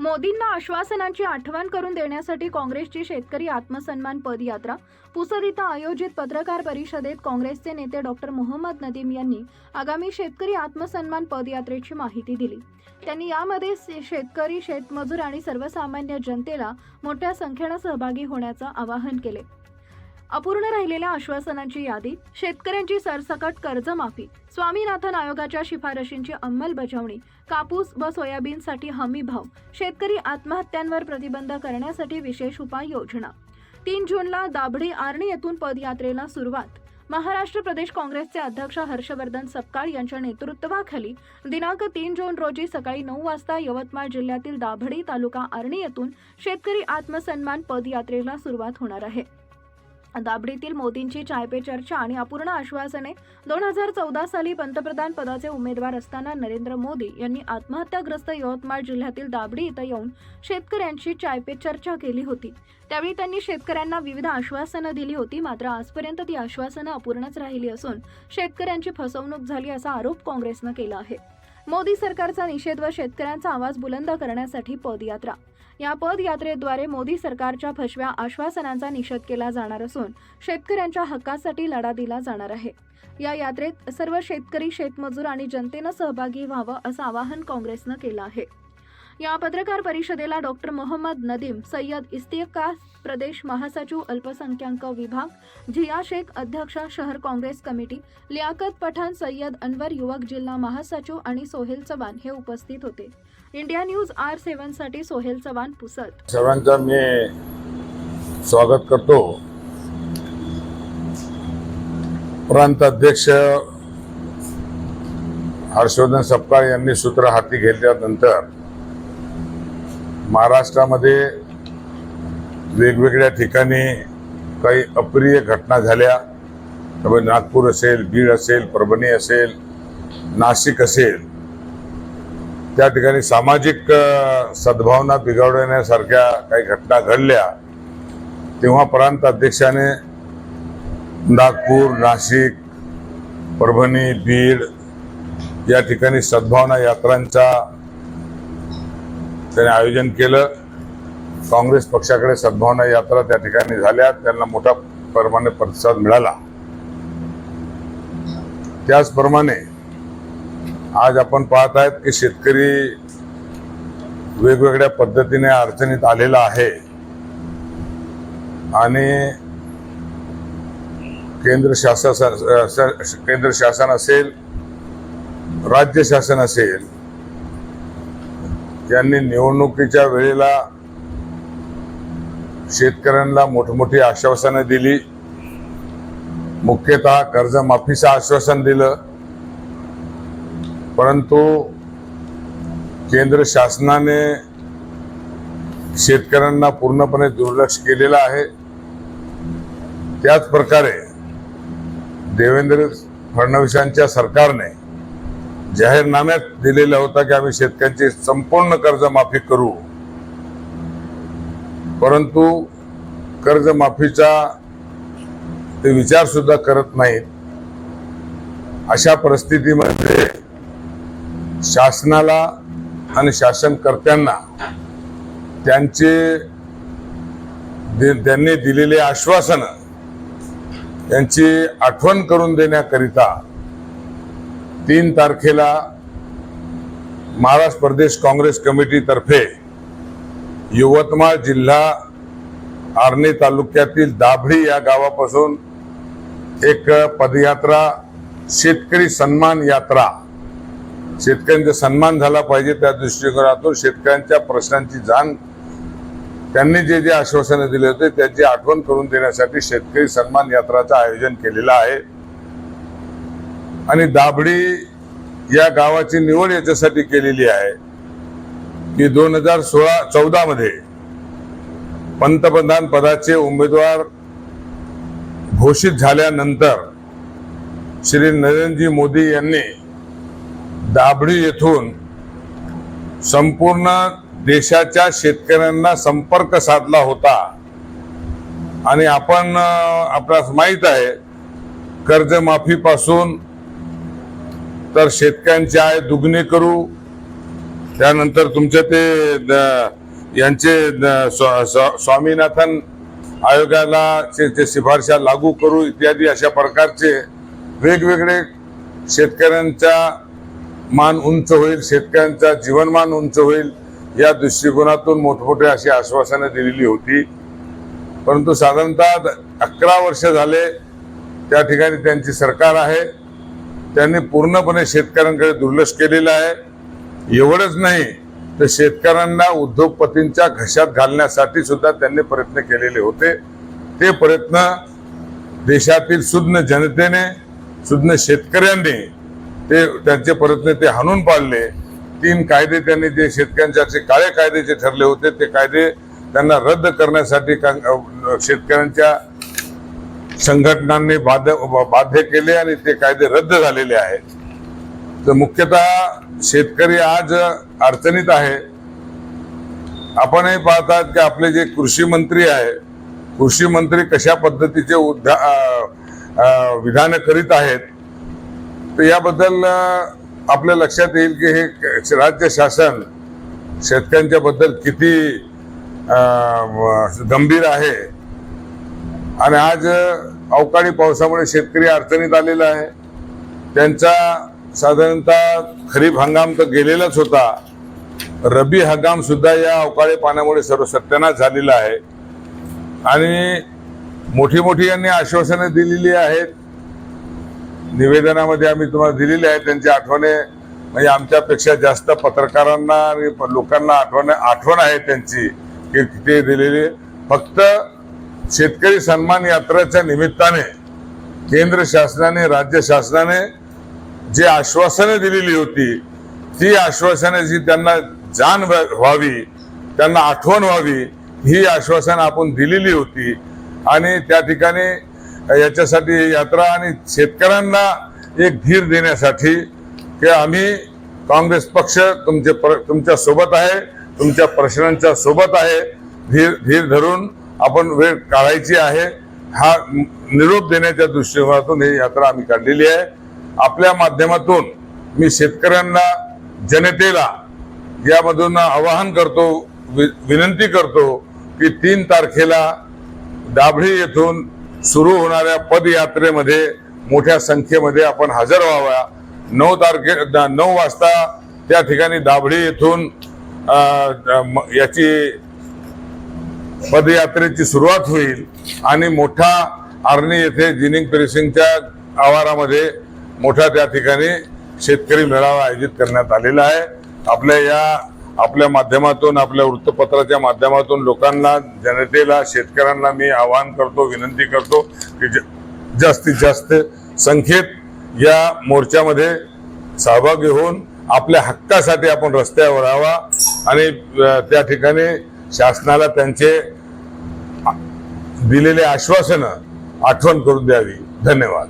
मोदींना आश्वासनांची आठवण करून देण्यासाठी काँग्रेसची शेतकरी आत्मसन्मान पदयात्रा पुसद इथं आयोजित पत्रकार परिषदेत काँग्रेसचे नेते डॉक्टर मोहम्मद नदीम यांनी आगामी शेतकरी आत्मसन्मान पदयात्रेची माहिती दिली. त्यांनी यामध्ये शे- शेतकरी शेतमजूर आणि सर्वसामान्य जनतेला मोठ्या संख्येनं सहभागी होण्याचं आवाहन केले. अपूर्ण राहिलेल्या आश्वासनांची यादी शेतकऱ्यांची सरसकट कर्जमाफी स्वामीनाथन आयोगाच्या शिफारशींची अंमलबजावणी कापूस व सोयाबीनसाठी हमी भाव शेतकरी आत्महत्यांवर प्रतिबंध करण्यासाठी विशेष उपाययोजना. तीन जूनला दाभडी आर्णी येथून पदयात्रेला सुरुवात. महाराष्ट्र प्रदेश काँग्रेसचे अध्यक्ष हर्षवर्धन सपकाळ यांच्या नेतृत्वाखाली दिनांक तीन जून रोजी सकाळी नऊ वाजता यवतमाळ जिल्ह्यातील दाभडी तालुका आर्णी येथून शेतकरी आत्मसन्मान पदयात्रेला सुरुवात होणार आहे. दाबडीतील मोदींची चाय पे चर्चा आणि अपूर्ण आश्वासने दोन हजार चौदा साली पंतप्रधान पदाचे उमेदवार असताना नरेंद्र मोदी यांनी आत्महत्याग्रस्त यवतमाळ जिल्ह्यातील दाबडी इथं येऊन शेतकऱ्यांशी चाय पे चर्चा केली होती. त्यावेळी त्यांनी शेतकऱ्यांना विविध आश्वासनं दिली होती मात्र आजपर्यंत ती आश्वासनं अपूर्णच राहिली असून शेतकऱ्यांची फसवणूक झाली असा आरोप काँग्रेसनं केला आहे. मोदी सरकारचा निषेध व शेतकऱ्यांचा आवाज बुलंद करण्यासाठी पदयात्रा या पदयात्रेद्वारे मोदी सरकारच्या फसव्या आश्वासनांचा निषेध केला जाणार असून शेतकऱ्यांच्या हक्कासाठी लढा दिला जाणार आहे. या यात्रेत सर्व शेतकरी शेतमजूर आणि जनतेनं सहभागी व्हावं असं आवाहन काँग्रेसनं केलं आहे. या पत्रकार परिषदेला डॉक्टर मोहम्मद नदीम सय्यद इस्तिकास प्रदेश महासचिव अल्पसंख्याक विभाग झिया शेख अध्यक्ष शहर काँग्रेस कमिटी लियाकत पठाण सय्यद अनवर युवक जिल्हा महासचिव आणि सोहेल चव्हाण हे उपस्थित होते. इंडिया न्यूज आर सेव्हनसाठी सोहेल चव्हाण पुसद सर्वांचा मी स्वागत करतो. प्रांत अध्यक्ष हर्षवर्धन सपकाळ यांनी सूत्र हाती घेतल्यानंतर महाराष्ट्रामध्ये वेगवेगळ्या ठिकाणी काही अप्रिय घटना झाल्या. त्यामुळे नागपूर असेल बीड असेल परभणी असेल नाशिक असेल. त्या ठिकाणी सामाजिक सद्भावना बिघडवण्यासारख्या काही घटना घडल्या. तेव्हा प्रांत अध्यक्षाने नागपूर नाशिक परभणी बीड या ठिकाणी सद्भावना यात्रांचा त्याने आयोजन केलं. काँग्रेस पक्षाकडे सद्भावना यात्रा त्या ठिकाणी झाल्या. त्यांना मोठा प्रमाणे प्रतिसाद मिळाला. त्याचप्रमाणे आज आपण पाहत आहेत की शेतकरी वेगवेगळ्या पद्धतीने अडचणीत आलेला आहे. आणि केंद्र शासन केंद्र शासन असेल राज्य शासन असेल ज्यांनी निवडणुकीच्या वेळेला शेतकऱ्यांना मोठमोठी आश्वासनं दिली मुख्यतः कर्जमाफीचं आश्वासन दिलं परंतु केंद्र शासनाने शेतकऱ्यांना पूर्णपणे दुर्लक्ष केलेलं आहे. त्याच प्रकारे देवेंद्र फडणवीसांच्या सरकारने जाहीरनाम्यात दिलेला होता की आम्ही शेतकऱ्यांची संपूर्ण कर्जमाफी करू. परंतु कर्जमाफीचा ते विचार सुद्धा करत नाहीत. अशा परिस्थितीमध्ये शासनाला आणि शासनकर्त्यांना त्यांचे त्यांनी दिलेले आश्वासन त्यांची आठवण करून देण्याकरिता तीन तारखेला महाराष्ट्र प्रदेश काँग्रेस कमिटीतर्फे यवतमाळ जिल्हा आर्णी तालुक्यातील दाभडी या गावापासून एक पदयात्रा शेतकरी सन्मान यात्रा. शेतकऱ्यांचा सन्मान झाला पाहिजे त्या दृष्टिकोनातून शेतकऱ्यांच्या प्रश्नांची जाण त्यांनी जे जे आश्वासनं दिले होते त्याची आठवण करून देण्यासाठी शेतकरी सन्मान यात्राचं आयोजन केलेलं आहे. आणि दाभडी या गावाची निवड याच्यासाठी केलेली आहे की दोन हजार सोळा चौदामध्ये पंतप्रधान पदाचे उमेदवार घोषित झाल्यानंतर श्री नरेंद्रजी मोदी यांनी दाभडी येथून संपूर्ण देशाच्या शेतकऱ्यांना संपर्क साधला होता. आणि आपण आपणास आपल्यास माहीत आहे कर्जमाफीपासून तर शेतकऱ्यांची आय दुगणी करू. त्यानंतर तुमचे ते द- यांचे स्वा- स्वा- स्वामीनाथन आयोगाला ते शिफारशा लागू करू इत्यादी अशा प्रकारचे वेगवेगळे शेतकऱ्यांचा मान उंच होईल शेतकऱ्यांचा जीवनमान उंच होईल या दृष्टिकोनातून मोठमोठे अशी आश्वासनं दिलेली होती. परंतु साधारणतः अकरा वर्ष झाले त्या ठिकाणी त्यांची सरकार आहे. त्यांनी पूर्णपणे शेतकऱ्यांकडे दुर्लक्ष केलेलं आहे. एवढंच नाही तर शेतकऱ्यांना उद्योगपतींच्या घशात घालण्यासाठी सुद्धा त्यांनी प्रयत्न केलेले होते. ते प्रयत्न देशातील सुज्ञ जनतेने सुज्ञ शेतकऱ्यांनी ते त्यांचे प्रयत्न ते हाणून पाडले. तीन कायदे त्यांनी जे शेतकऱ्यांचे काळे कायदे जे ठरले होते ते कायदे त्यांना रद्द करण्यासाठी का- शेतकऱ्यांच्या संघटनांनी बाध्य बाध्य केले आणि ते कायदे रद्द झालेले आहेत. तर मुख्यतः शेतकरी आज अडचणीत आहे. आपणही पाहतात की आपले जे कृषी मंत्री आहे कृषी मंत्री कशा पद्धतीचे उद्धा विधानं विधान करीत आहेत तर याबद्दल आपल्या लक्षात येईल की हे राज्य शासन शेतकऱ्यांच्या बद्दल किती गंभीर आहे. आणि आज अवकाळी पावसामुळे शेतकरी अडचणीत आलेला आहे. त्यांचा साधारणतः खरीप हंगाम तर गेलेलाच होता. रबी हंगाम सुद्धा या अवकाळी पाण्यामुळे सर्व सत्यानाश झालेला आहे. आणि मोठी मोठी यांनी आश्वासनं दिलेली आहेत. निवेदनामध्ये आम्ही तुम्हाला दिलेली आहे त्यांची आठवणे म्हणजे आमच्यापेक्षा जास्त पत्रकारांना आणि प- लोकांना आठवण आठवण आहे त्यांची की ते दिलेली. फक्त शेतकरी सन्मान यात्रेच्या निमित्ताने केंद्र शासनाने राज्य शासनाने जे आश्वासनं दिलेली होती ती आश्वासनं जी त्यांना जाण व्हावी त्यांना आठवण व्हावी ही आश्वासनं आपण दिलेली होती. आणि त्या ठिकाणी याच्यासाठी यात्रा आणि शेतकऱ्यांना एक धीर देण्यासाठी की आम्ही काँग्रेस पक्ष तुमचे प्र- तुमच्यासोबत आहे तुमच्या प्रश्नांच्या सोबत आहे धीर धीर धरून आपण वेळ काढायची आहे. हा निरोप देण्याच्या दृष्टिकोनातून ही यात्रा आम्ही काढलेली आहे. आपल्या माध्यमातून मी शेतकऱ्यांना जनतेला यामधून आवाहन करतो वि- विनंती करतो की तीन तारखेला दाभडी येथून सुरू होणाऱ्या पदयात्रेमध्ये मोठ्या संख्येमध्ये आपण हजर व्हावा. नऊ तारखे द- नऊ वाजता त्या ठिकाणी दाभडी येथून म- याची पदयात्रेची सुरुवात होईल आणि मोठा आर्णी येथे जिनिंग पेरिसिंगच्या आवारामध्ये मोठा त्या ठिकाणी शेतकरी मेळावा आयोजित करण्यात आलेला आहे. आपल्या या आपल्या माध्यमातून आपल्या वृत्तपत्राच्या माध्यमातून लोकांना जनतेला शेतकऱ्यांना मी आवाहन करतो विनंती करतो की ज- जास्तीत जास्त संख्येत या मोर्चामध्ये सहभागी होऊन आपल्या हक्कासाठी आपण रस्त्यावर यावा आणि त्या ठिकाणी शासनाला त्यांचे दिलेले आश्वासनं आठवण करून द्यावी. धन्यवाद.